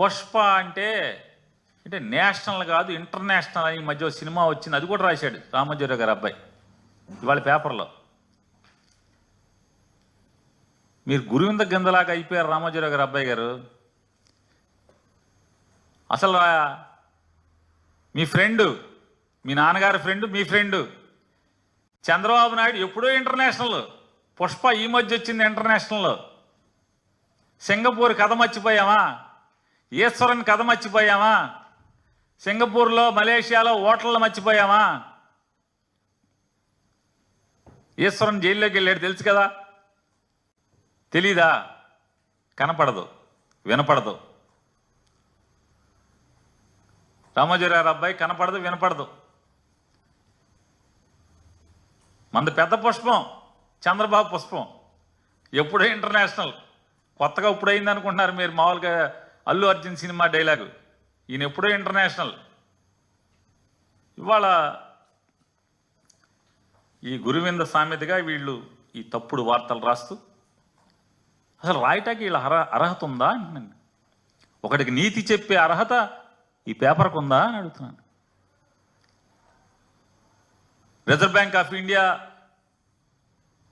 పుష్ప అంటే అంటే నేషనల్ కాదు ఇంటర్నేషనల్ అని మధ్య సినిమా వచ్చింది. అది కూడా రాశాడు రామోజీరావు గారు అబ్బాయి ఇవాళ పేపర్లో. మీరు గురువింద గిందలాగా అయిపోయారు రామోజీరావు గారు అబ్బాయి గారు. అసలు మీ ఫ్రెండు మీ నాన్నగారి ఫ్రెండ్ మీ ఫ్రెండ్ చంద్రబాబు నాయుడు ఎప్పుడో ఇంటర్నేషనల్ పుష్ప ఈ మధ్య వచ్చింది ఇంటర్నేషనల్. సింగపూర్ కథ మర్చిపోయామా? ఈశ్వరన్ కథ మర్చిపోయామా? సింగపూర్లో మలేషియాలో ఓటర్లు మర్చిపోయామా? ఈశ్వరం జైల్లోకి వెళ్ళాడు తెలుసు కదా? తెలీదా? కనపడదు వినపడదు. రామోజీరావు అబ్బాయి కనపడదు వినపడదు. మంద పెద్ద పుష్పం చంద్రబాబు పుష్పం. ఎప్పుడో ఇంటర్నేషనల్. కొత్తగా ఇప్పుడు అయింది అనుకుంటున్నారు మీరు మామూలుగా అల్లు అర్జున్ సినిమా డైలాగు. ఈయన ఎప్పుడో ఇంటర్నేషనల్. ఇవాళ ఈ గురువింద సామెతగా వీళ్ళు ఈ తప్పుడు వార్తలు రాస్తూ అసలు రాయటానికి వీళ్ళ అర్హ అర్హత ఉందా అంటున్నాను ఒకటికి నీతి చెప్పే అర్హత ఈ పేపర్కు ఉందా అని అడుగుతున్నాను reserve bank of India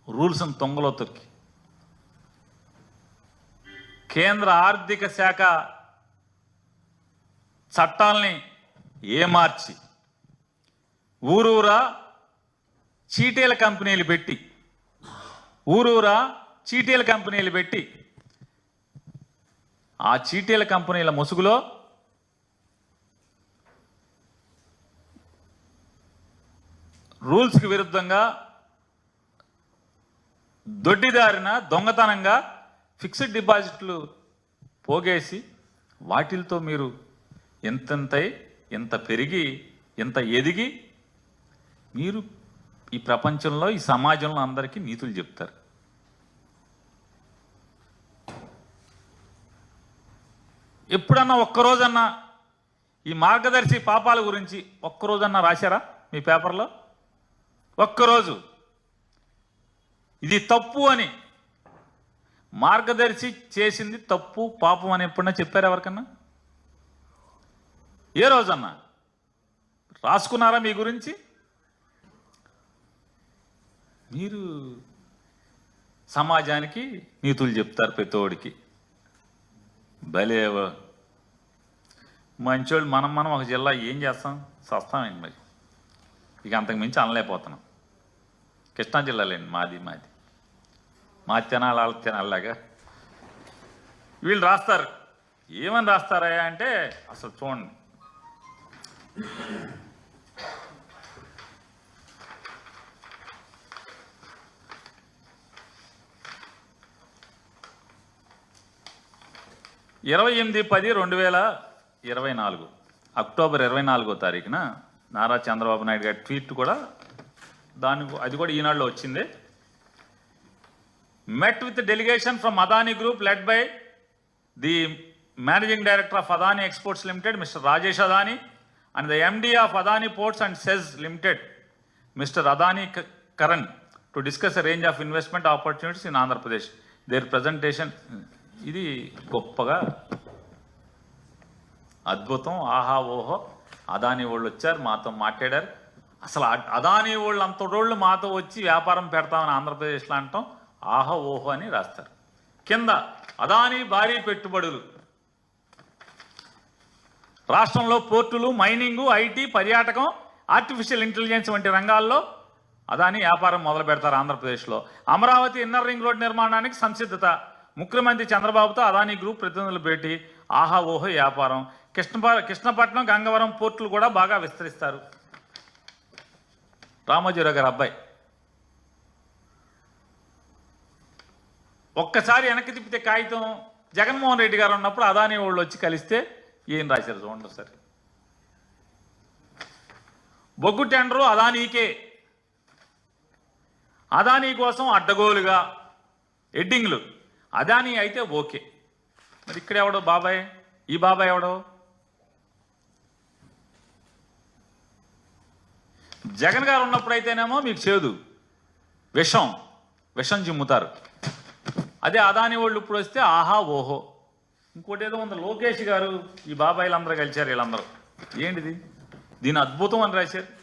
rules తొంగలో తొక్కి. కేంద్ర ఆర్థిక శాఖ చట్టాల్ని ఏమార్చి ఊరూరా చీటీల కంపెనీలు పెట్టి ఊరూరా చీటీల కంపెనీలు పెట్టి ఆ చీటీల కంపెనీల ముసుగులో రూల్స్కి విరుద్ధంగా దొడ్డిదారిన దొంగతనంగా ఫిక్స్డ్ డిపాజిట్లు పోగేసి వాటిలతో మీరు ఎంతెంతై ఎంత పెరిగి ఎంత ఎదిగి మీరు ఈ ప్రపంచంలో ఈ సమాజంలో అందరికీ నీతులు చెప్తారు. ఎప్పుడన్నా ఒక్కరోజన్నా ఈ మార్గదర్శి పాపాల గురించి ఒక్కరోజన్నా రాశారా మీ పేపర్లో? ఒక్కరోజు. ఇది తప్పు అని మార్గదర్శి చేసింది తప్పు పాపం అని ఎప్పుడన్నా చెప్పారు ఎవరికన్నా? ఏ రోజన్నా? రాసుకున్నారా మీ గురించి? మీరు సమాజానికి నీతులు చెప్తారు ప్రతోడికి భలేవ మంచోళ్ళు మనం మనం ఒక జిల్లా ఏం చేస్తాం? సస్తామేంటి మరి? ఇక అంతకు మించి అనలేకపోతున్నాం. కృష్ణా జిల్లాలేండి మాది మాది. మా తినాలి వాళ్ళ తినాలిలాగా వీళ్ళు రాస్తారు. ఏమని రాస్తారయ్యా అంటే అసలు చూడండి. ఇరవై ఎనిమిది పది రెండు వేల ఇరవై నాలుగు. అక్టోబర్ ఇరవై నాలుగో తారీఖున నారా చంద్రబాబు నాయుడు గారి ట్వీట్ కూడా దాని అది కూడా ఈనాడులో వచ్చింది. Met with the delegation from Adani Group led by the Managing Director of Adani Exports Limited, Mr. Rajesh Adani, and the MD of Adani Ports and SEZ Limited, Mr. Adani K- Karan, to discuss a range of investment opportunities in Andhra Pradesh. Their presentation, ఇది గొప్పగా అద్భుతం ఆహా ఓహో అదాని వాళ్ళు వచ్చారు మాతో మాట్లాడారు అసలు అ- అదాని వాళ్ళు అంతటోళ్ళు మాతో వచ్చి వ్యాపారం పెడతామని ఆంధ్రప్రదేశ్లో అంటాం ఆహా ఓహో అని రాస్తారు. కింద అదానీ భారీ పెట్టుబడులు. రాష్ట్రంలో పోర్టులు మైనింగు ఐటీ పర్యాటకం ఆర్టిఫిషియల్ ఇంటెలిజెన్స్ వంటి రంగాల్లో అదాని వ్యాపారం మొదలు పెడతారు ఆంధ్రప్రదేశ్లో. అమరావతి ఇన్నర్ రింగ్ రోడ్ నిర్మాణానికి సంసిద్ధత. ముఖ్యమంత్రి చంద్రబాబుతో అదాని గ్రూప్ ప్రతినిధులు భేటీ. ఆహా ఓహో వ్యాపారం. కృష్ణప కృష్ణపట్నం గంగవరం పోర్టులు కూడా బాగా విస్తరిస్తారు. రామోజీరావు గారు అబ్బాయి. ఒక్కసారి వెనక్కి తిప్పితే కాగితం జగన్మోహన్ రెడ్డి గారు ఉన్నప్పుడు అదాని వాళ్ళు వచ్చి కలిస్తే ఏం రాశారు చూడండి ఒకసారి. బొగ్గు టెండరు అదానీకే. అదానీ కోసం అడ్డగోలుగా ఎడ్డింగ్లు అదానీ అయితే ఓకే. మరి ఇక్కడ ఎవడో బాబాయ్? ఈ బాబాయ్ ఎవడో? జగన్ గారు ఉన్నప్పుడైతేనేమో మీకు చేదు. విషం. విషం చిమ్ముతారు. అదే అదాని వాళ్ళు ఇప్పుడు వస్తే ఆహా ఓహో. ఇంకోటి ఏదో ఉంది. లోకేష్ గారు ఈ బాబాయిలు అందరూ కలిశారు వీళ్ళందరూ. ఏంటిది? దీని అద్భుతం అని రాశారు.